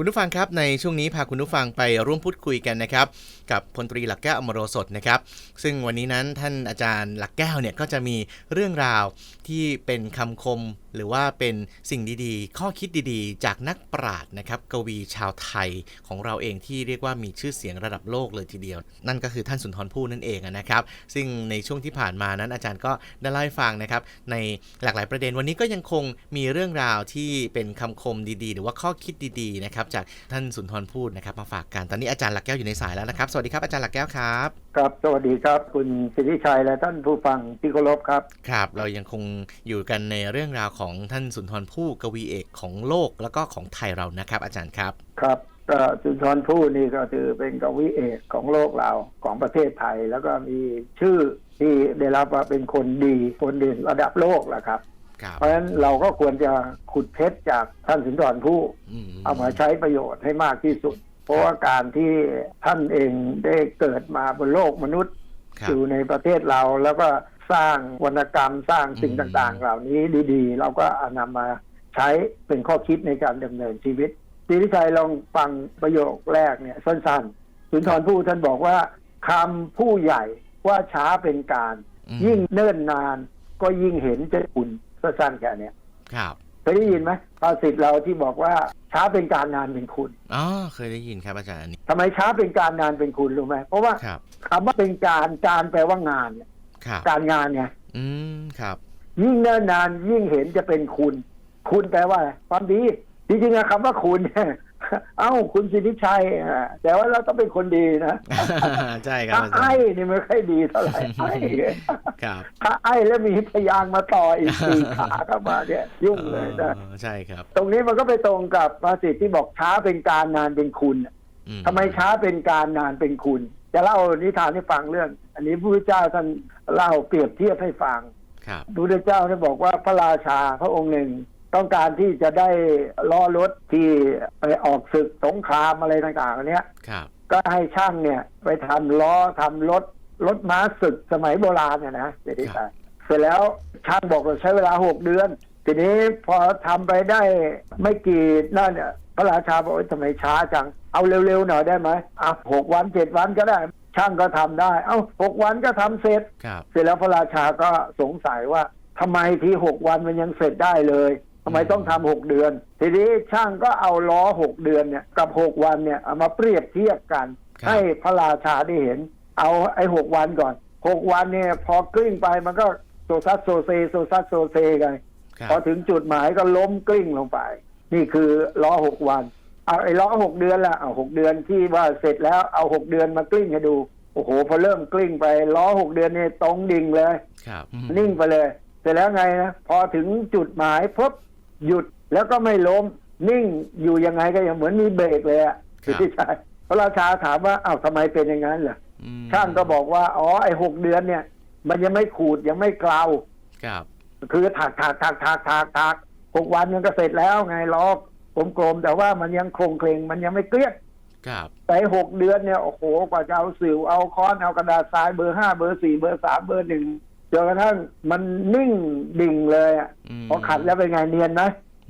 คุณผู้ฟังครับในช่วงนี้พาคุณผู้ฟังไปร่วมพูดคุยกันนะครับ กับพลตรีหลักแก้วอมรสดนะครับ ซึ่งวันนี้นั้นท่านอาจารย์หลักแก้วเนี่ยก็จะมีเรื่องราวที่เป็นคำคมหรือว่าเป็นสิ่งดีๆ ข้อคิดดีๆ จากนักปราชญ์นะครับกวีชาวไทยของเราเองที่เรียกว่ามีชื่อเสียงระดับโลกเลยทีเดียว นั่นก็คือท่านสุนทรภู่นั่นเองนะครับ ซึ่งในช่วงที่ผ่านมานั้นอาจารย์ก็ได้เล่าให้ฟังนะครับ ในหลากหลายประเด็นวันนี้ก็ยังคงมีเรื่องราวที่เป็นคำคมดีๆ หรือว่าข้อคิดดีๆนะครับจากท่านสุนทรภู่นะครับมาฝากกันตอนนี้อาจารย์หลักแก้วอยู่ในสายแล้วนะครับ สวัสดีครับอาจารย์หลักแก้วครับครับสวัสดีครับคุณสิทธิชัยและท่านผู้ฟังที่เคารพครับครับ เรายังคงอยู่กันในเรื่องราวของท่านสุนทรภู่กวีเอกของโลกแล้วก็ของไทยเรานะครับ อาจารย์ครับครับก็สุนทรภู่นี่ก็ถือเป็นกวีเอกของโลกเราของประเทศไทย แล้วก็มีชื่อที่ได้รับว่าเป็นคนดีคนเด่นระดับโลกแหละครับครับ เพราะฉะนั้นเราก็ควรจะขุดเพชรจากท่านสุนทรภู่อืมเอามาใช้ประโยชน์ให้มากที่สุด เพราะว่าการที่ท่านเองได้เกิดมาบนโลกมนุษย์ครับอยู่ในประเทศเราแล้วก็สร้างวรรณกรรมสร้างสิ่งอืมต่าง ๆ เหล่านี้ดีๆ เราก็เอานำมาใช้เป็นข้อคิดในการดำเนินชีวิตดีทิชัยลองฟังประโยคแรกเนี่ยสั้นๆสุนทรภู่ท่านบอกว่าคำผู้ใหญ่ว่าช้าเป็นการอืมยิ่งเนิ่นนานก็ยิ่งเห็นจะอุ่น สั้นๆแค่เนี้ยครับเคยได้ยินไหมภาษิตเราที่บอกว่าช้าเป็นการนานเป็นคุณอ๋อเคยได้ยินครับอาจารย์อันนี้ทำไมช้าเป็นการนานเป็นคุณรู้ไหมเพราะว่าครับคำว่าเป็นการการแปลว่างานเนี่ยครับการงานเนี่ยอืมครับ ยิ่งเนิ่นนานยิ่งเห็นจะเป็นคุณ คุณแปลว่าอะไรความดีจริงๆอะคำว่าคุณเนี่ย เอ้าคุณสิทธิชัยอะแต่ว่าเราต้องเป็นคนดีนะใช่ครับถ้าอาจารไอ้ย์นี่ไม่ค่อยดีเท่าไหร่ไอ้ครับถ้าไอ้แล้วมีพยางค์มาต่ออีกสี่ขาเข้ามาเนี่ยยุ่งเลยนะออใช่ครับ ตรงนี้มันก็ไปตรงกับภาษิตที่บอกช้าเป็นการนานเป็นคุณอืทำไมช้าเป็นการนานเป็นคุณ จะเล่านิทานให้ฟังเรื่อง อันนี้พระพุทธเจ้าท่านเล่าเปรียบเทียบให้ฟังครับพระพุทธเจ้าท่านบอกว่าพระราชาพระองค์หนึ่ง ต้องการที่จะได้ล้อรถที่ไปออกศึกสงครามอะไรต่างๆอันเนี้ยครับ ก็ให้ช่างเนี่ย ไปทำล้อทำรถรถม้าศึกสมัยโบราณเนี่ยนะเสร็จได้ไปเสร็จแล้วช่างบอกว่าใช้เวลาหกเดือน ทีนี้พอทำไปได้ไม่กี่นั่นเนี่ยพระราชาบอกว่าทำไมช้าจัง เอาเร็วๆหน่อยได้ไหมอะหกวันเจ็ดวันก็ได้ช่างก็ทำได้ เอ้าหกวันก็ทำเสร็จครับเสร็จแล้วพระราชาก็สงสัยว่าทำไมที่หกวันมันยังเสร็จได้เลย ทำไมต้องทำหกเดือน ทีนี้ช่างก็เอาล้อหกเดือนเนี่ยกับหกวันเนี่ยเอามาเปรียบเทียบกันครับให้พระราชาได้เห็น เอาไอ้หกวันก่อนหกวันเนี่ยพอกลิ้งไปมันก็โซซัสโซเซโซซัสโซเซกันครับพอถึงจุดหมายก็ล้มกลิ้งลงไป นี่คือล้อหกวัน เอาไอ้ล้อหกเดือนละเอาหกเดือนที่ว่าเสร็จแล้วเอาหกเดือนมากลิ้งให้ดูโอ้โหพอเริ่มกลิ้งไปล้อหกเดือนเนี่ยตรงดิ่งเลยครับนิ่งไปเลย เสร็จแล้วไงนะพอถึงจุดหมายปุ๊บ หยุดแล้วก็ไม่ล้ม นิ่งอยู่ยังไงก็ยังเหมือนมีเบรกเลยอะครับที่ใช่พระราชาถามว่าอ้าวทำไมเป็นอย่างนั้นล่ะอืมช่างก็บอกว่า อ๋อไอ้หกเดือนเนี่ย มันยังไม่ขูดยังไม่เกลาครับ คือถักถักถักถักถักถักหกวันมันก็เสร็จแล้วไงล้อกลมๆแต่ว่ามันยังโครงเคลงมันยังไม่เกลี้ยงครับแต่หกเดือนเนี่ยโอ้โหกว่าจะเอาสิวเอาค้อนเอากระดาษทรายเบอร์ห้าเบอร์สี่เบอร์สามเบอร์หนึ่ง จนกระทั่งมันนิ่งดิ่งเลยอะมพอขัดแล้วเป็นไงเนียนไหม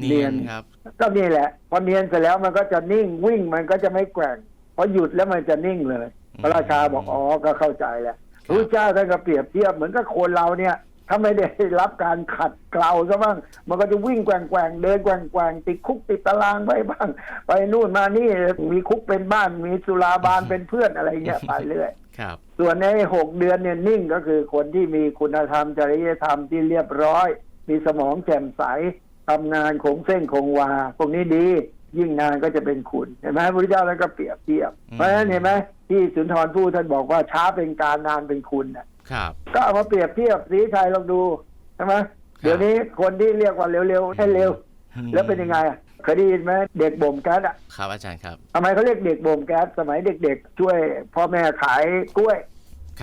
เนียนครับ ก็นี่แหละ พอเนียนเสร็จแล้วมันก็จะนิ่งวิ่งมันก็จะไม่แกว่งพอหยุดแล้วมันจะนิ่งเลย พระราชาบอกอ๋อก็เข้าใจแล้วพระเจ้าท่านก็เปรียบเทียบเหมือนกับคนเราเนี่ยถ้าไม่ได้รับการขัดเกลาซะบ้าง มันก็จะวิ่งแกว่งแกว่งเดินแกว่งแกว่งติดคุกติดตารางไปบ้าง ไปนู่นมานี่มีคุกเป็นบ้าน มีสุราบานเป็นเพื่อนอะไรเงี้ยไปเรื่อยครับ ส่วนในหกเดือนเนี่ยนิ่งก็คือคนที่มีคุณธรรมจริยธรรมที่เรียบร้อย มีสมองแจ่มใสทำงานคงเส้นคงวาพวกนี้ดียิ่งนานก็จะเป็นคุณเห็นไหมพระพุทธเจ้าท่านก็เปรียบเทียบอืมเพราะฉะนั้นเห็นไหมที่สุนทรภู่ท่านบอกว่าช้าเป็นการนานเป็นคุณน่ะครับก็เอามาเปรียบเทียบสีชัยลองดูใช่ไหมเดี๋ยวนี้คนที่เรียกว่าเร็วๆให้เร็ว แล้วเป็นยังไงอะ เคยได้ยินไหมเด็กบ่มแก๊สอะครับอาจารย์ครับทำไมเขาเรียกเด็กบ่มแก๊สสมัยเด็กๆ ช่วยพ่อแม่ขายกล้วย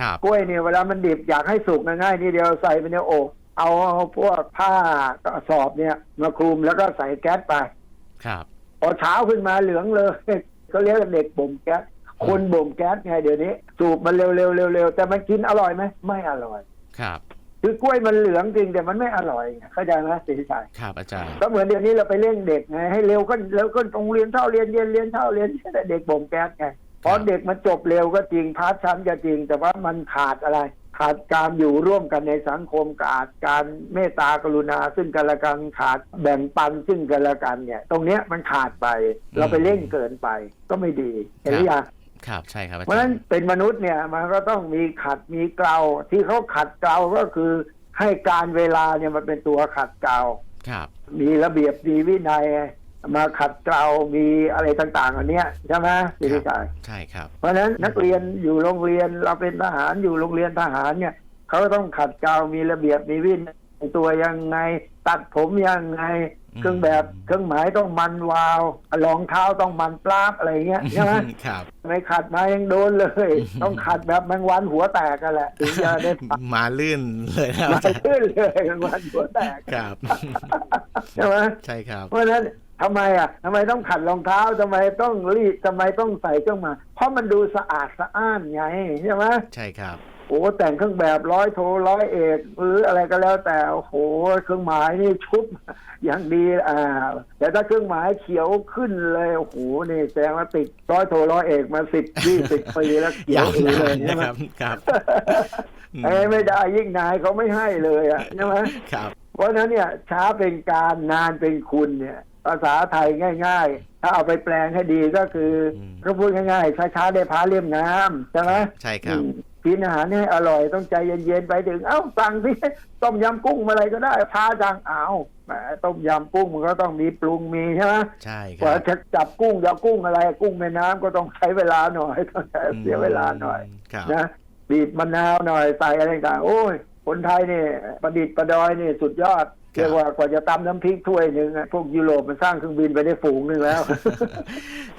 ครับกล้วยเนี่ยเวลามันดิบอยากให้สุกง่ายๆนี่เดียวใส่ไปในโอ่งเอาพวกผ้ากระสอบเนี่ยมาคลุมแล้วก็ใส่แก๊สไป ครับพอเช้าขึ้นมาเหลืองเลยก็เรียกว่าเด็กบ่มแก๊สคนบ่มแก๊สไงเดี๋ยวนี้ สูบมันเร็วๆเร็วๆแต่มันกินอร่อยไหมไม่อร่อย ครับ คือกล้วยมันเหลืองจริงแต่มันไม่อร่อยไงเข้าใจไหมสีชัยครับอาจารย์ก็เหมือนเดี๋ยวนี้เราไปเร่งเด็กไงให้เร็วก็เร็วก็โรงเรียนเท่าเรียนเย็นเรียนเท่าเรียนแต่เด็กบ่มแก๊สไงพอเด็กมันจบเร็วก็จริงพาร์ทชั้นก็จริง แต่ว่ามันขาดอะไร ขาดการอยู่ร่วมกันในสังคมขาดการเมตตากรุณาซึ่งกันและกันขาดแบ่งปันซึ่งกันและกันเนี่ย ตรงเนี้ยมันขาดไป เราไปเร่งเกินไปก็ไม่ดีเห็นหรือยัง ครับใช่ครับอาเพราะจาฉะรนั้นย์เป็นมนุษย์เนี่ยมันก็ต้องมีขัดมีเกลาที่เขาขัดเกลาก็คือให้การเวลาเนี่ยมันเป็นตัวขัดเกลาครับ มีระเบียบมีวินัยมาขัดเกลามีอะไรต่าง ๆ อันเนี้ยใช่ไหมสิริชัยใช่ครับ เพราะฉะนั้นนักเรียนอยู่โรงเรียนเราเป็นทหารอยู่โรงเรียนทหารเนี่ยเขาก็ต้องขัดเกลามีระเบียบมีวินัยตัวยังไง ตัดผมยังไงอืม เครื่องแบบเครื่องหมายต้องมันวาวรองเท้าต้องมันปลาบอะไรเงี้ยใช่ไหมครับไม่ขัดมายังโดนเลยอืมต้องขัดแบบแมงวันหัวแตกกันแหละถึงจะได้ปักมาลื่นเลยนะมาอาจารย์ขึ้นเลยแมงวันหัวแตกครับใช่ไหมใช่ครับเพราะฉะนั้นทำไมอะทำไมต้องขัดรองเท้าทำไมต้องรีดทำไมต้องใส่เครื่องหมายเพราะมันดูสะอาดสะอ้านไงใช่ไหมใช่ครับ โอ้แต่งเครื่องแบบร้อยโทร้อยเอกหรืออะไรก็แล้วแต่โอ้โหเครื่องหมายนี่ชุบอย่างดีอ่า แต่ถ้าเครื่องหมายเขียวขึ้นเลยโอ้โหนี่แสดงว่าติดร้อยโทร้อยเอกมาสิบยี่สิบปีแล้วเขียยาววอือนาเลยนใช่นะไหมครับครับอืมเอ้ยไม่ได้ยิ่งนายเขาไม่ให้เลยอะใช่ไหมครับเพราะฉะนั้นเนี่ยช้าเป็นการนานเป็นคุณเนี่ยภาษาไทยง่าย ๆ ถ้าเอาไปแปลงให้ดีก็คืออมก็พูดง่ายๆช้าๆได้พาเลี่ยมน้ำใช่ไหมใช่ครับอืม กินอาหารให้อร่อยต้องใจเย็นๆไปถึง เอ้าสั่งที่ต้มยำกุ้งมาอะไรก็ได้พาจังอ้าวแหมต้มยำกุ้งมันก็ต้องมีปรุงมีใช่ไหมใช่คกว่ารับจะจับกุ้งจะกุ้งอะไร กุ้งแม่น้ำก็ต้องใช้เวลาหน่อยต้องใช้เสียเวลาหน่อยครับนะบีบมะนาวหน่อยใส่อะไรต่างๆโอ้ยคนไทยนี่ประดิษฐ์ประดอยนี่สุดยอด เรียกว่ากว่าจะตำน้ำพริกถ้วยหนึ่งอะพวกยุโรปมันสร้างเครื่องบินไปได้ฝูงหนึ่งแล้ว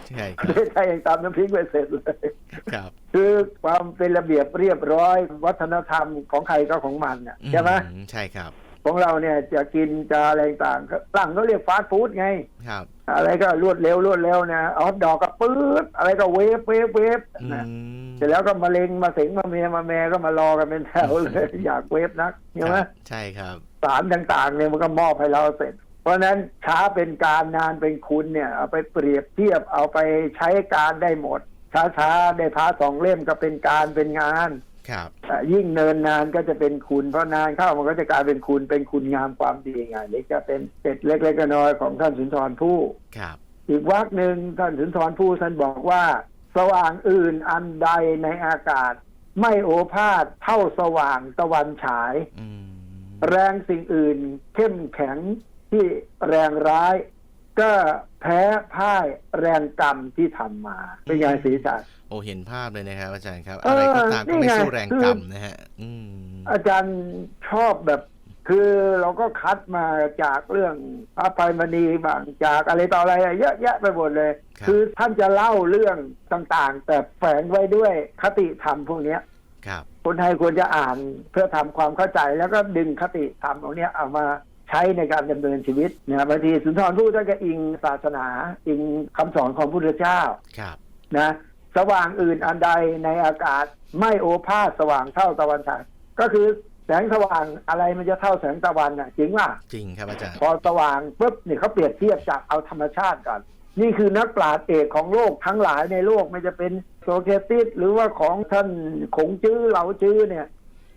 ใช่คปรัระบเทศไทยยังตำน้ำพริกไม่เสร็จเลยครับคือความเป็นระเบียบเรียบร้อยวัฒนธรรมของใครก็ของมันน่ะใช่ไหมอืใช่ครับ ของเราเนี่ยจะกินจะอะไรต่างๆต่างก็เรียกฟาสต์ฟู้ดไง ครับ อะไรก็รวดเร็วรวดเร็วนะเอาดอกก็ปื๊ดอะไรก็เวฟเวฟเวฟอืนะมเสร็จแล้วก็มาเลงมาเสงมาเมียมาแม่ก็มารอกันเป็นแถวเลย อยากเวฟนักใช่ไหมครับใช่ครับสารต่างๆเนี่ยมันก็มอบให้เราเสร็จ เพราะฉะนั้นช้าเป็นการนานเป็นคุณเนี่ยเอาไปเปรียบเทียบเอาไปใช้การได้หมดช้าๆได้พาสองเล่มก็เป็นการเป็นงาน ครับอะยิ่งเนินนานก็จะเป็นคุณเพราะนานเข้ามันก็จะกลายเป็นคุณเป็นคุณงามความดีไงนี่จะเป็นเศษเล็กๆน้อยๆของท่านสุนทรภู่ครับอีกวรรคหนึ่งท่านสุนทรภู่ท่านบอกว่า สว่างอื่นอันใดในอากาศ ไม่โอภาษเท่าสว่างตะวันฉายอืมแรงสิ่งอื่นเข้มแข็งที่แรงร้าย ก็แพ้พ่ายแรงกรรมที่ทำมา เป็นไงสีสัน โอ้เห็นภาพเลยนะครับ อาจารย์ครับเอออะไรก็ตามก็ไม่นี่ไงสู้แรงกรรมนะฮะอืมอาจารย์ชอบแบบ คือเราก็คัดมาจากเรื่องพระภัยมณีบางจากอะไรต่ออะไรเยอะแยะไปหมดเลยครับคือท่านจะเล่าเรื่องต่างๆ แต่แฝงไว้ด้วยคติธรรมพวกเนี้ยครับ คนไทยควรจะอ่านเพื่อทำความเข้าใจแล้วก็ดึงคติธรรมตรงเนี้ยเอามาใช้ในการดำเนินชีวิตนะบางทีสุนทรภู่ท่านก็อิงศาสนา อิงคำสอนของพระพุทธเจ้าครับนะ สว่างอื่นอันใดในอากาศไม่โอภาสสว่างเท่าตะวันฉายก็คือแสงสว่างอะไรมันจะเท่าแสงตะวันน่ะจริงว่าจริงครับอาจารย์พอสว่างปุ๊บเนี่ยเขาเปรียบเทียบจากเอาธรรมชาติก่อนนี่คือนักปราชญ์เอกของโลกทั้งหลายในโลกไม่จะเป็นโซเครติสหรือว่าของท่านขงจื้อเหลาจื้อเนี่ย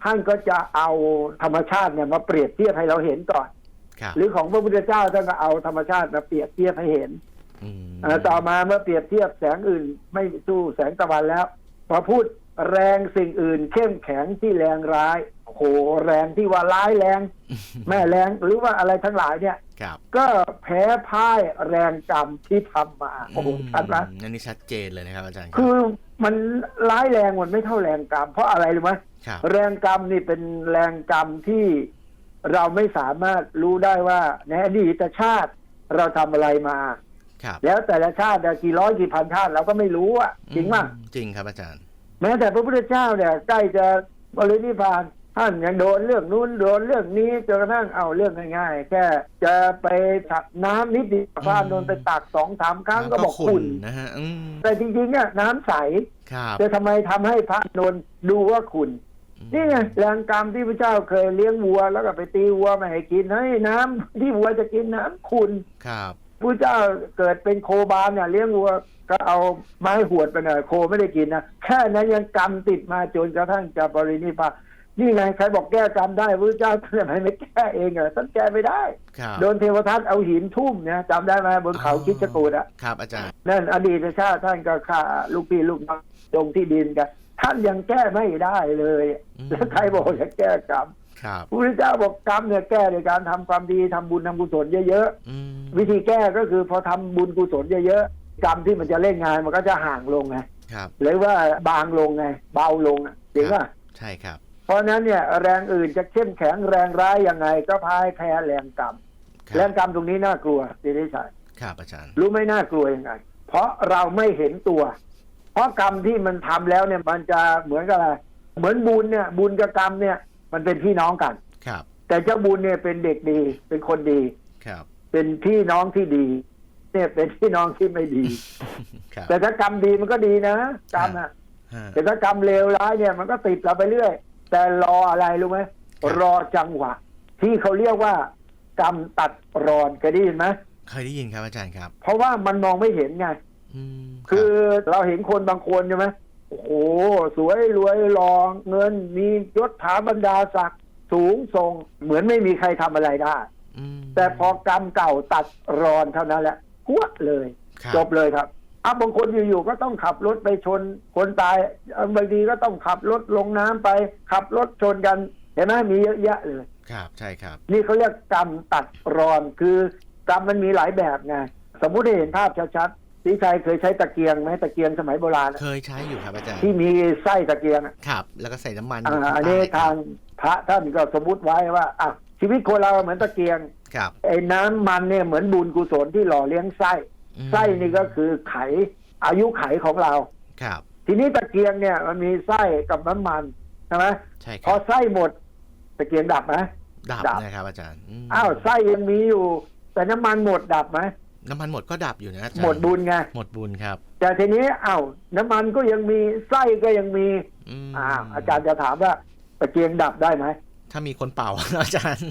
ท่านก็จะเอาธรรมชาติเนี่ยมาเปรียบเทียบให้เราเห็นก่อนครับหรือของพระพุทธเจ้าท่านก็เอาธรรมชาติมาเปรียบเทียบให้เห็นอืมเอ่อ ต่อมาเมื่อเปรียบเทียบแสงอื่นไม่สู้แสงตะวันแล้วพอพูดแรงสิ่งอื่น เข้มแข็งที่แรงร้ายโอ้โหแรงที่ว่าร้ายแรง แม่แรงหรือว่าอะไรทั้งหลายเนี่ยครับก็แพ้พ่ายแรงกรรมที่ทำมาโอ้โหชัดนะอืมอันนี้ชัดเจนเลยนะครับอาจารย์ครัคืบอมันร้ายแรงมันไม่เท่าแรงกรรม เพราะอะไรรู้ไหมครับแรงกรรมนี่เป็นแรงกรรมที่เราไม่สามารถรู้ได้ว่าในอดีตชาติเราทำอะไรมาครับ แล้วแต่ละชาติเนี่ยกี่ร้อยกี่พันชาติเราก็ไม่รู้อะจริงป่ะอืมจริงครับอาจารย์ แม้แต่พระพุทธเจ้าเนี่ยใกล้จะบรินิพพานท่านยังโดนเรื่องนู้นโดนเรื่องนี้จนกระทั่งเอาเรื่องง่ายๆแค่จะไปตักน้ำนิดเดียวพระอานนท์ไปตักสองสามครั้งก็บอกขุ่นนะฮะอืมแต่จริงๆเนี่ยน้ำใสครับแต่ทำไมทำให้พระอานนท์ดูว่าขุ่นนี่ไงแรงกรรมที่พระเจ้าเคยเลี้ยงวัวแล้วก็ไปตีวัวไม่ให้กินให้น้ำที่วัวจะกินน้ำขุ่นครับ พระเจ้าเกิดเป็นโคบาลเนี่ยเลี้ยงวัวก็เอาไม้หวดไปหน่อยโคไม่ได้กินนะแค่นั้นยังกรรมติดมาจนกระทั่งจะปรินิพพานนี่ไงใครบอกแก้กรรมได้พระเจ้าทำไมไม่แก้เองอะท่านแก้ไม่ได้ครับโดนเทวทัตเอาหินทุ่มเนี่ยจำได้ไหมบนเขาคิดจกูดอะครับอาจารย์นั่นอดีตชาติท่านก็ฆ่าลูกพี่ลูกน้องลงที่ดินกันท่านยังแก้ไม่ได้เลยอืมแล้วใครบอกจะแก้กรรมครับ พระพุทธเจ้าบอกกรรมเนี่ยแก้โดยการทำความดีทำบุญทำกุศลเยอะอืมๆวิธีแก้ก็คือพอทำบุญกุศลเยอะๆกรรมที่มันจะเล่นงานมันก็จะห่างลงไงครับหรือว่าบางลงไงเบาลงอะจริงป่ะใช่ครับ เพราะฉะนั้นเนี่ยแรงอื่นจะเข้มแข็งแรงร้ายยังไง ก็พายแพ้แรงกรรมคแรรับงกรรมตรงนี้น่ากลัวสิริชัยครับอาจารย์รู้ไหมน่ากลัวยังไง เพราะเราไม่เห็นตัว เพราะกรรมที่มันทำแล้วเนี่ยมันจะเหมือนกับอะไรเหมือนบุญเนี่ย บุญกับกรรมเนี่ย มันเป็นพี่น้องกันครับ แต่เจ้าบุญเนี่ยเป็นเด็กดี เป็นคนดีครับ เป็นพี่น้องที่ดี เนี่ยเป็นพี่น้องที่ไม่ดี ครับ แต่ถ้ากรรมดีมันก็ดีนะกรรมอะฮะแต่ถ้ากรรมเลวร้ายเนี่ยมันก็ติดเราไปเรื่อย แต่รออะไรรู้ไหมครับรอจังหวะ ที่เขาเรียกว่ากรรมตัดรอนเคยได้ยินไหมเคยได้ยินครับอาจารย์ครับ เพราะว่ามันมองไม่เห็นไงอืมคือเราเห็นคนบางคนใช่ไหม โอ้โหสวยรวยรองเงินมียศถาบรรดาศักดิ์สูงส่ง เหมือนไม่มีใครทำอะไรได้อืมแต่พอกรรมเก่าตัดรอนเท่านั้นแหละหัวเลยครับจบเลยครับอะบางคนอยู่ๆก็ต้องขับรถไปชนคนตายอะบางทีก็ต้องขับรถลงน้ำไป ขับรถชนกันเห็นไหมมีเยอะแยะเลยครับใช่ครับ นี่เขาเรียกกรรมตัดรอนคือกรรมมันมีหลายแบบไงสมมุติให้เห็นภาพชัดๆ พี่ชัยเคยใช้ตะเกียงไหมตะเกียงสมัยโบราณอะเคยใช้อยู่ครับอาจารย์ที่มีไส้ตะเกียงอะครับ แล้วก็ใส่น้ำมันอ่ายู่อันนี้ใต้ทางพระท่านก็สมมุติไว้ว่าอะชีวิตคนเราเหมือนตะเกียงครับไอ้น้ำมันเนี่ยเหมือนบุญกุศลที่หล่อเลี้ยงไส้อืมไส้นี่ก็คือไขอายุไขของเรา ครับ ทีนี้ตะเกียงเนี่ยมันมีไส้กับน้ำมันใช่ไหมใช่คพรัอบไส้หมดตะเกียงดับไหม ดับดับ นะครับอาจารย์มอ้าวไส้ยังมีอยู่ แต่น้ำมันหมดดับไหม น้ำมันหมดก็ดับอยู่นะอาจารย์หมดบุญไงหมดบุญครับ แต่ทีนี้อ้าวน้ำมันก็ยังมีไส้ก็ยังมีอืมอ้าวอาจารย์จะถามว่าตะเกียงดับได้ไหมถ้ามีคนเป่าอาจารย์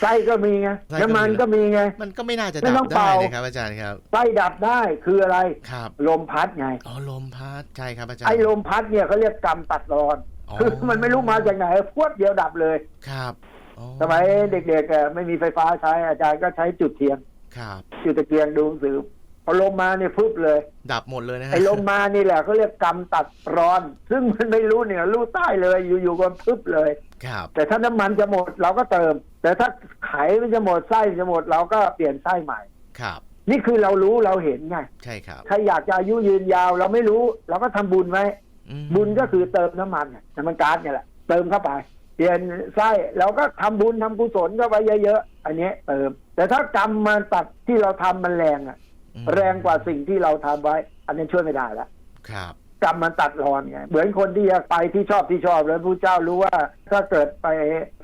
ไส้ก็มีไงไส้ก็มีน้ำมันก็มีไง มันก็ไม่น่าจะไม่ดัต้บองได้เป่าเลยครับ อาจารย์ครับไส้ดับได้คืออะไรครับลมพัดไงอ๋อลมพัดใช่ครับอาจารย์ไอ้ลมพัดเนี่ยเขาเรียกกรรมตัดรอนอ๋อคือมันไม่รู้มาจากไหนพวดเดียวดับเลยครับอ๋อสมัยเด็กๆอะไม่มีไฟฟ้าใช้อาจารย์ก็ใช้จุดเทียน ครับจุดตะเกียงดูหนังสือพอลมมาเนี่ยพึบเลย ดับหมดเลยนะฮะไอ้ลมมานี่แหละเขาเรียกกรรมตัดร้อน ซึ่งมันไม่รู้เนี่ยรู้ใต้เลยอยู่ๆก็พึบเลย ครับ แต่ถ้าน้ำมันจะหมดเราก็เติม แต่ถ้าไขมันจะหมดไส้จะหมดเราก็เปลี่ยนไส้ใหม่ ครับ นี่คือเรารู้เราเห็นไงใช่ครับใครอยากจะอายุยืนยาวเราไม่รู้ เราก็ทำบุญไว้อืมบุญก็คือเติมน้ำมันน่ะน้ำมันก๊าซเนี่ยแหละเติมเข้าไป เปลี่ยนไส้เราก็ทำบุญทำกุศลเข้าไปเยอะๆอันนี้เติม แต่ถ้ากรรมมาตัดที่เราทำมันแรงอะอืมแรงกว่าสิ่งที่เราทำไว้ อันนี้ช่วยไม่ได้ละครับ กรรมมันตัดรอนไงเหมือนคนที่จะไปที่ชอบที่ชอบแล้วพระเจ้ารู้ว่าถ้าเกิดไป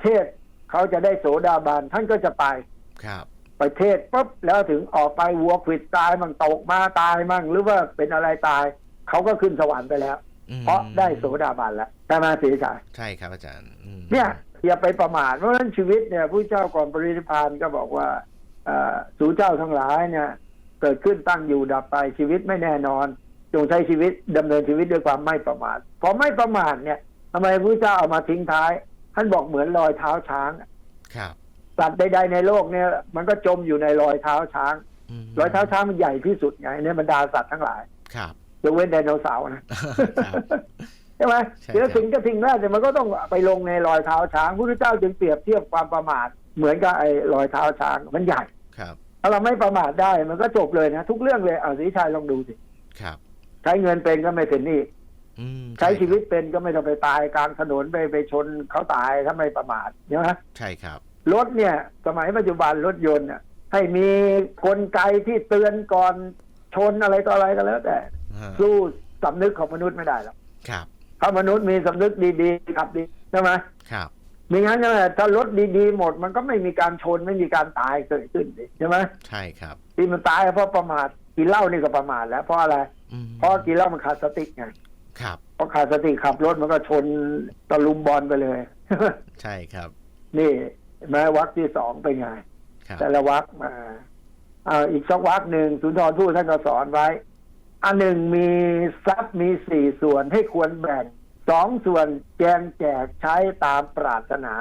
เทศเขาจะได้โสดาบันท่านก็จะไปครับไปเทศปุ๊บแล้วถึงออกไปวัวขวิดตายมั่งตกมาตายมั่งหรือว่าเป็นอะไรตาย เขาก็ขึ้นสวรรค์ไปแล้วอืม เพราะได้โสดาบันแล้วใช่ไหมสีชายใช่ครับอาจารย์อืมเนี่ยอย่าไปประมาทเพราะฉะนั้นชีวิตเนี่ยผู้เจ้าก่อนปรินิพพานก็บอกว่าเอ่อสู่เจ้าทั้งหลายเนี่ย เกิดขึ้นตั้งอยู่ดับไปชีวิตไม่แน่นอน จงใช้ชีวิตดำเนินชีวิตด้วยความไม่ประมาทพอไม่ประมาทเนี่ยทำไมพระเจ้าเอามาทิ้งท้าย ท่านบอกเหมือนรอยเท้าช้างครับสัตว์ใดๆในโลกเนี่ย มันก็จมอยู่ในรอยเท้าช้างมรอยเท้าช้างมันใหญ่ที่สุดไงในบรรดาสัตว์ทั้งหลายครับ ยกเว้นไดโนเสาร์นะครับใช่ไหมใช่เดี๋ยวครับสิ่งก็สิ่งแรกเนี่ยมันก็ต้องไปลงในรอยเท้าช้างพระพุทธเจ้าจึงเปรียบเทียบความประมาทเหมือนกับไอ้รอยเท้าช้างมันใหญ่ครับถ้าเราไม่ประมาทได้มันก็จบเลยนะทุกเรื่องเลยเอาสีชัยลองดูสิครับ ใช้เงินเป็นก็ไม่เป็นหนี้อืมใช้ชีวิตเป็นก็ไม่ต้องไปตายกลางถนนไปไปชนเขาตายถ้าไม่ประมาทใช่ไหมใช่ครับรถเนี่ย สมัยปัจจุบันรถยนต์น่ะให้มีกลไกที่เตือนก่อน ชนอะไรต่ออะไรก็แล้ว แต่ฮะสู้สำนึกของมนุษย์ไม่ได้หรอกครับ ถ้ามนุษย์มีสำนึกดีๆขับดีใช่ไหมครับไม่งั้นนะถ้ารถดีๆหมด มันก็ไม่มีการชนไม่มีการตายเกิดขึ้นดิใช่ไหมใช่ครับที่มันตายเพราะประมาทกินเหล้านี่ก็ประมาทแล้ว เพราะอะไรอืมเพราะกินเหล้ามันขาดสติไงครับพอขาดสติขับรถมันก็ชนตะลุมบอลไปเลย ใช่ครับ นี่แม้วักที่สองเป็นไงครับแต่ละวักมา อ่าอีกสักวักหนึ่งสุนทรภู่ท่านก็สอนไว้ อันหนึ่งมีทรัพย์มีสี่ส่วนให้ควรแบ่งสองส่วนแจงแจกใช้ตามปรารถนา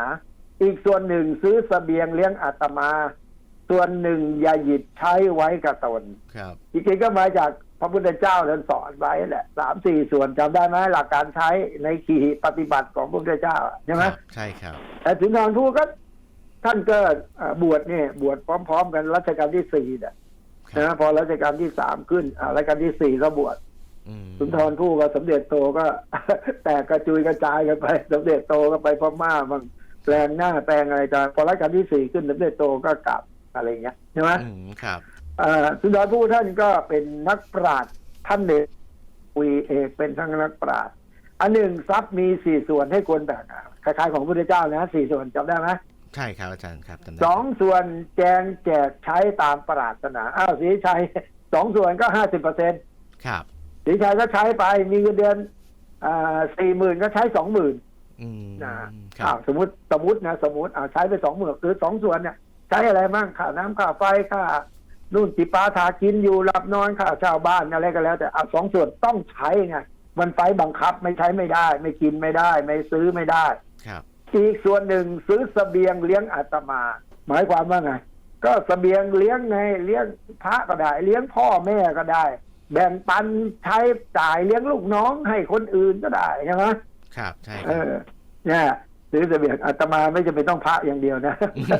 อีกส่วนหนึ่งซื้อเสบียงเลี้ยงอาตมา ส่วนหนึ่งอย่าหยิบใช้ไว้กับตนครับจริงๆก็มาจากพระพุทธเจ้าท่านสอนไว้แหละสามสี่ส่วนจำได้ไหมหลักการใช้ในขีปฏิบัติของพระพุทธเจ้าใช่ไหมครับใช่ครับแต่สุนทรภู่ก็ ท่านก็เอ่อบวชเนี่ยบวชพร้อม ๆ กันรัชกาลที่สี่เนี่ยครันะบพอรัชกาลที่สามขึ้นอ่ารัชกาลที่สี่ก็บวชอืมสุนทรภู่ก็สมเด็จโตก็ แตกกระจุยกระจายกันไป สมเด็จโตก็ไปพม่าบางแปลงหน้าแปลงอะไรจางพอรัชกาลที่สี่ขึ้นสมเด็จโตก็กลับอะไรอย่างเงี้ยใช่ไหมอืมครับเอ่อสุนทรภู่ท่านก็เป็นนักปราชญ์ท่านหนึ่งคุยเอกเป็นทั้งนักปราชญ์อันหนึ่งทรัพย์มีสี่ส่วนให้ควรแบ่งอะคล้ายๆของพระพุทธเจ้านะสี่ส่วนจำได้ไหม ใช่ครับอาจารย์ครับจำได้สองส่วนแจงแจกใช้ตามปรารถนาอ้าวสีชัยสองส่วนก็ห้าสิบเปอร์เซ็นต์ครับสีชัยก็ใช้ไปมีเงินเดือนสี่หมื่นก็ใช้สองหมื่นอืมนะครับอ้าวสมมติสมมตินะสมมติอ่าใช้ไปสองหมื่นคือสองส่วนเนี่ยใช้อะไรบ้างค่าน้ำค่าไฟค่านู่นจิปาถากินอยู่หลับนอนค่าเช่าบ้านอะไรก็แล้ว แต่อะสองส่วนต้องใช้ไงมันไฟบังคับไม่ใช้ไม่ได้ ไม่กินไม่ได้ ไม่ซื้อไม่ได้ ครับ อีกส่วนหนึ่งซื้อเสบียงเลี้ยงอาตมา หมายความว่าไง ก็เสบียงเลี้ยงไงเลี้ยงพระก็ได้ เลี้ยงพ่อแม่ก็ได้ แบ่งปันใช้จ่ายเลี้ยงลูกน้องให้คนอื่นก็ได้ใช่ไหมครับใช่คเอรับอเนี่ยซื้อเสบียงอาตมาไม่จำเป็นต้องพระอย่างเดียวนะครั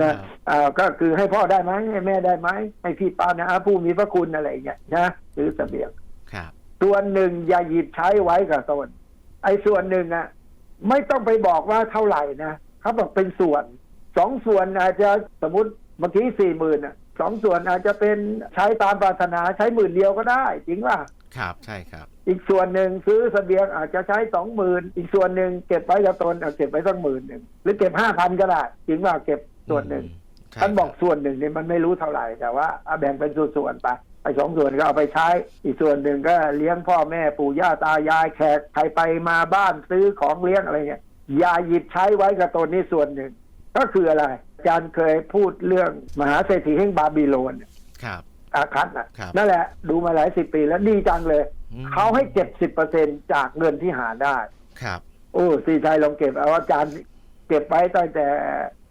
นะบอ่าก็คือให้พ่อได้ไหมให้แม่ได้ไหมให้พี่ป้านะผู้มีพระคุณอะไรอย่างเงี้ยนะซื้อเสบียงครับ ส่วนหนึ่งอย่าหยิบใช้ไว้กับตนไอ้ส่วนหนึ่งอะ ไม่ต้องไปบอกว่าเท่าไหร่นะเขาบอกเป็นส่วนสองส่วนอาจจะสมมติเมื่อกี้สี่หมื่นอะสองส่วนอาจจะเป็นใช้ตามปรารถนาใช้หมื่นเดียวก็ได้ จริงป่ะครับใช่ครับ อีกส่วนหนึ่งซื้อเสบียงอาจจะใช้สองหมื่นอีกส่วนหนึ่งเก็บไว้กับตนเอาเก็บไว้สักหมื่นหนึ่งหรือเก็บห้าพันก็ได้จริงว่าเก็บส่วนหนึ่งอืมใช่ท่านบอกครับส่วนหนึ่งเนี่ยมันไม่รู้เท่าไหร่แต่ว่าเอาแบ่งเป็นส่วนๆไป ไอ้สองส่วนก็เอาไปใช้ อีกส่วนหนึ่งก็เลี้ยงพ่อแม่ปู่ย่าตายายแขกใครไปมาบ้านซื้อของเลี้ยงอะไรเงี้ยอย่าหยิบใช้ไว้กับตนนี่ส่วนหนึ่ง ก็คืออะไรอาจารย์เคยพูดเรื่องมหาเศรษฐีแห่งบาบิโลนครับอาคัตน่ะครับนั่นแหละ ดูมาหลายสิบปีแล้วดีจังเลยอืมเขาให้เก็บสิบเปอร์เซ็นจากเงินที่หาได้ครับ โอ้สีชัยลองเก็บเอาอาจารย์เก็บไว้ตั้งแต่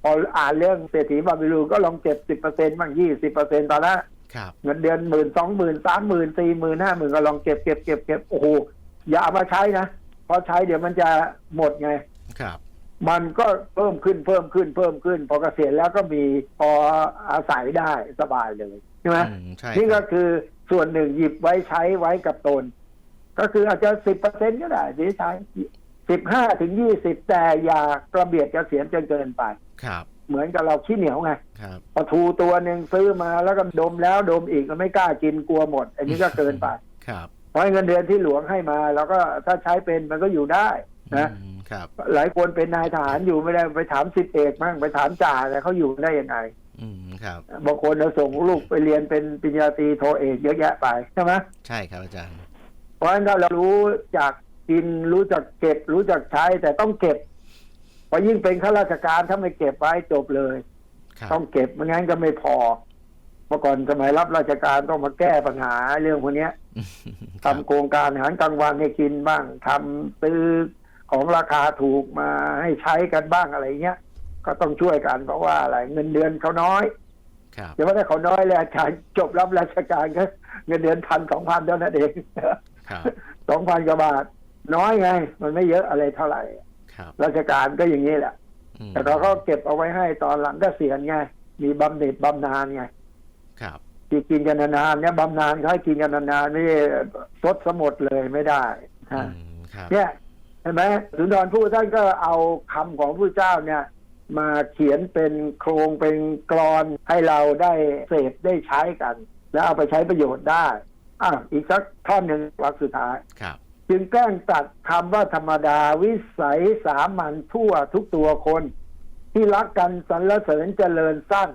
พออ่านเรื่องเศรษฐีบาบิโลนก็ลองเก็บสิบเปอร์เซ็นต์บ้างยี่สิบเปอร์เซ็นตอนนั้นครับ เงินเดือนหมื่นสองหมื่นสามหมื่นสี่หมื่นห้าหมื่นก็ลองเก็บเก็บเก็บเก็บโอ้โหอย่าเอามาใช้นะเพราะใช้เดี๋ยวมันจะหมดไงครับ มันก็เพิ่มขึ้นเพิ่มขึ้นเพิ่มขึ้น พอเกษียณแล้วก็มีพออาศัยได้สบายเลยใช่ไหมอืมใช่นี่คก็รับคือส่วนหนึ่งหยิบไว้ใช้ไว้กับตน ก็คืออาจจะสิบเปอร์เซ็นก็ได้ที่ใช้สิบห้าถึงยี่สิบแต่อย่ากระเบียดกระเสียนจนเกินไป ครับ เหมือนกับเราขี้เหนียวไงครับปลาทูตัวหนึ่งซื้อมาแล้วก็ดมแล้วดมอีกก็ไม่กล้ากินกลัวหมด อันนี้ก็เกินไปครับเพราะเงินเดือนที่หลวงให้มาเราก็ถ้าใช้เป็นมันก็อยู่ได้นะอืมครับหลายคนเป็นนายทหารอยู่ไม่ได้ไปถามสิบเอกมั่งไปถามจ่าแต่เขาอยู่ได้ยังไงอืมครับบางคนเราส่งลูกไปเรียนเป็นปริญญาตรีโทเอกเยอะแยะไปใช่ไหมใช่ครับอาจารย์ เพราะฉะนั้นถ้าเรารู้จักกินรู้จักเก็บรู้จักใช้แต่ต้องเก็บ เพราะยิ่งเป็นข้าราชการถ้าไม่เก็บไว้จบเลยครับต้องเก็บไม่งั้นก็ไม่พอ เมื่อก่อนสมัยรับราชการต้องมาแก้ปัญหาเรื่องพวกเนี้ยครับทำโครงการอาหารกลางวันให้กินบ้างทำซื้อของราคาถูกมาให้ใช้กันบ้างอะไรเงี้ย ก็ต้องช่วยกันเพราะว่าอะไรเงินเดือนเขาน้อยครับอย่าว่าแต่เขาน้อยเลยอาจารย์จบรับราชการก็เงินเดือนพันสองพันเท่านั้นเองครับสองพันกว่าบาท น้อยไง มันไม่เยอะอะไรเท่าไหร่ค รับราชการก็อย่างนี้แหละอืมแต่เขาก็เก็บเอาไว้ให้ตอนหลังเกษียณไง มีบำเหน็จบำนาญไงครับที่กินกันนานๆเนี่ยบำนาญเขาให้กินกันนานๆไม่ใช่ซดสมดเลยไม่ได้อืฮะมครับเนี่ยเห็นไหมสุนทรภู่ท่านก็เอาคำของผู้เจ้าเนี่ย มาเขียนเป็นโครงเป็นกรอนให้เราได้เสพได้ใช้กัน แล้วเอาไปใช้ประโยชน์ได้อะอีกสักท่อนหนึ่งวรรคสุดท้ายครับ จึงแกล้งตัดคำว่าธรรมดาวิสัยสามัญทั่วทุกตัวคน ที่รักกันสรรเสริญเจริญสั้น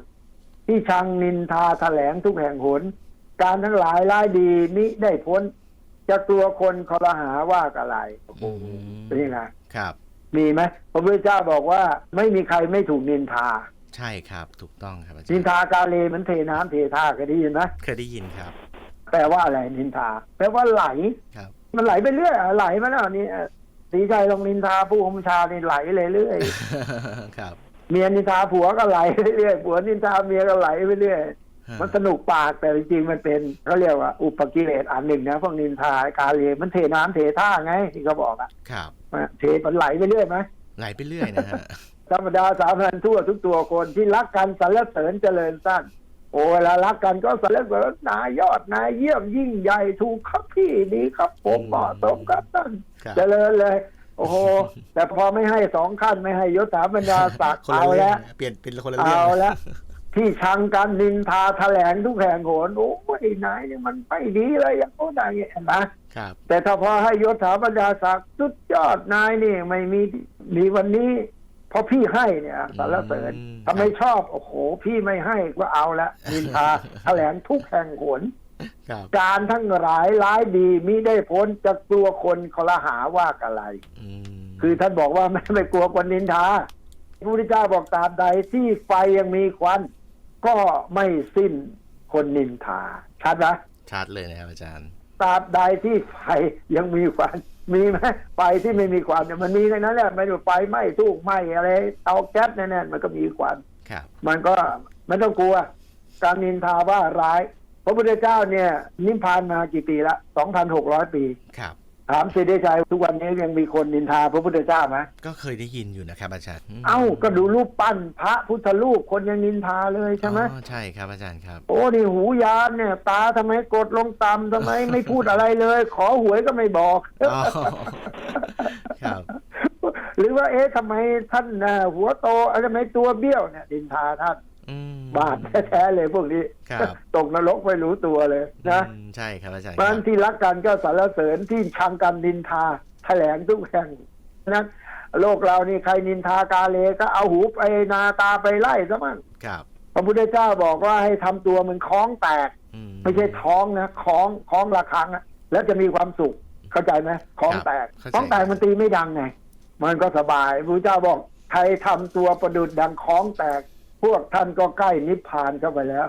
ที่ชังนินทาแถลงทุกแห่งหน การทั้งหลายร้ายดีมิได้พ้น จะตัวคนคอรหาว่าอะไรโอ้โหอืมเป็นยังไงครับมีไหมพระพุทธเจ้าบอกว่าไม่มีใครไม่ถูกนินทา ใช่ครับ ถูกต้องครับอาจารนินย์ทากาเลเหมันเทน้ำเทท่าเคยได้ยินไหมเคยได้ยินครับ แปลว่าอะไรนินทา แปลว่าไหลครับ มันไหลไปเรื่อยอะไหลมาแล้วนี่เอ่อสีชัยลงนินทาผู้คมชานี่ไหลเลยเรื่อยครับ เมียนินทาผัวก็ไหลไปเรื่อยผัวนินทาเมียก็ไหลไปเรื่อยมันสนุกปากแต่จริงๆมันเป็นเขาเรียกว่า อุปกิเลสอันหนึ่งนะพวกนินทากาเลมันเทน้ำเทท่าไงที่เขาบอกอะครับเทมันไหลไปเรื่อยไหมไหลไปเรื่อยนะฮะธรรมดาสามัญทั่วทุกตัวคนที่รักกันสรรเสริญเจริญสั้น โอ้เวลารักกันก็สรรเสริญนายยอดนายเยี่ยมยิ่งใหญ่ถูกครับพี่ดีครับผมเหมาะสมครับท่านครับเจริญเลย โอ้โหแต่พอไม่ให้สองขั้นไม่ให้ยศถาบรรดาศักดิ์คนละเอาเรื่อแล้งวนะเปลี่ยนเป็นคนละเรื่เอาองแล้วที่ชังกันนินทาแถลงทุกแห่งโหนโอ้ยนายนี่มันไม่ดีเลยอย่างโอ้นายเห็นไหมครับแต่ถ้าพอให้ยศถาบรรดาศักดิ์สุดยอดนายนี่ไม่มีมีวันนี้ เพราะพี่ให้เนี่ยสรรเสริญอืมถ้าไม่ชอบโอ้โห พี่ไม่ให้ก็เอาละนินทาแถลงทุกแห่งโหนครับการทั้งหลายร้ายดีมิได้พ้นจากตัวคนคอรหาว่าอะไรอืมคือท่านบอกว่าไม่ไม่กลัวคนนินทาพระพุทธเจ้าบอกตราบใดที่ไฟยังมีควัน ก็ไม่สิ้นคนนินทาชัดไหมชัดเลยนะครับอาจารย์ตราบใดที่ไฟยังมีควัน มีไหมไฟที่ไม่มีควันเนี่ยมันมีในนั้นแหละไม่ว่าไฟไหม้ทูกไหม้อะไรเตาแก๊สแน่ๆมันก็มีควันครับมันก็ไม่ต้องกลัว การนินทาว่าร้าย พระพุทธเจ้าเนี่ยนิพพานมากี่ปีละ2,600ปีครับ ถามสิเดชัยทุกวันนี้ยังมีคนนินทาพระพุทธเจ้าไหมก็เคยได้ยินอยู่นะครับอาจารย์มเอ้าก็ดูรูปปั้นพระพุทธรูปคนยังนินทาเลยใช่ไหมอ๋อใช่ครับอาจารย์ครับ โอ้นี่หูยานเนี่ย ตาทำไมกดลงต่ำทำไมไม่พูดอะไรเลย ขอหวยก็ไม่บอกอ๋อครับหรือว่าเอ๊ะทำไมท่านน่ะหัวโตเอ้ยทำไมตัวเบี้ยวเนี่ยนินทาท่านอืม บาปแท้ๆเลยพวกนี้ครับตกนรกไม่รู้ตัวเลยนะอืมใช่ครับอาจารย์เพราะฉะนั้นที่รักกันก็สรรเสริญที่ชังกันนินทาแถลงทุกแห่งนั้นโลกเรานี่ใครนินทากาเลก็เอาหูไปนาตาไปไล่ซะมั่งครับพระพุทธเจ้าบอกว่าให้ทำตัวเหมันคล้องแตกอืไม่ใช่ท้องนะคล้องคล้องระฆังอะแล้วจะมีความสุขเข้าใจไหมคล้องแตกคล้องแตกมันตีไม่ดังไง มันก็สบายพระพุทธเจ้าบอกใครทำตัวประดุดดังคล้องแตก พวกท่านก็ใกล้นิพพานเข้าไปแล้ว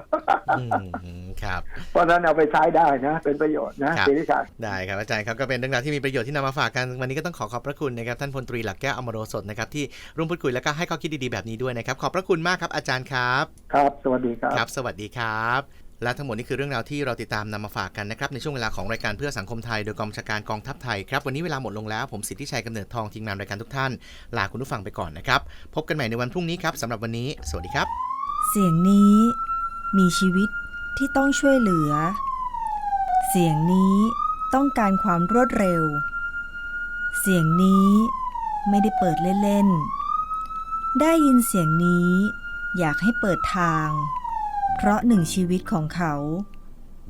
อืมครับ เพราะฉะนั้นเอาไปใช้ได้นะ เป็นประโยชน์นะครับสิริชัยได้ครับอาจารย์ครับก็เป็นเรื่องราวที่มีประโยชน์ที่นำมาฝากกันวันนี้ก็ต้องขอขอบพระคุณนะครับท่านพลตรีหลักแก้วอมโรสดนะครับที่ร่วมพูดคุยแล้วก็ให้ข้อคิดดีๆแบบนี้ด้วยนะครับ ขอบพระคุณมากครับอาจารย์ครับ ครับ สวัสดีครับครับ สวัสดีครับ และทั้งหมดนี้คือเรื่องราวที่เราติดตามนำมาฝากกันนะครับในช่วงเวลาของรายการเพื่อสังคมไทยโดยกองชาการกองทัพไทยครับวันนี้เวลาหมดลงแล้วผมสิทธิชัยกำเนิดทองทีมงานรายการทุกท่าน ลาคุณผู้ฟังไปก่อนนะครับพบกันใหม่ในวันพรุ่งนี้ครับสำหรับวันนี้ สวัสดีครับ เสียงนี้มีชีวิตที่ต้องช่วยเหลือ เสียงนี้ต้องการความรวดเร็ว เสียงนี้ไม่ได้เปิดเล่นๆได้ยินเสียงนี้อยากให้เปิดทาง เพราะหนึ่งชีวิตของเขา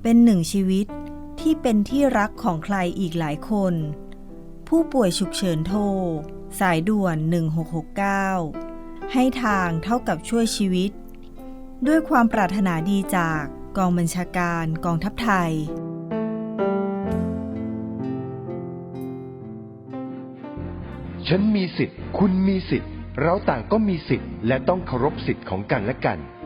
เป็นหนึ่งชีวิตที่เป็นที่รักของใครอีกหลายคน ผู้ป่วยฉุกเฉินโทร สายด่วน 1669 ให้ทางเท่ากับช่วยชีวิต ด้วยความปรารถนาดีจากกองบัญชาการกองทัพไทยฉันมีสิทธิ์ คุณมีสิทธิ์ เราต่างก็มีสิทธิ์ และต้องเคารพสิทธิ์ของกันและกัน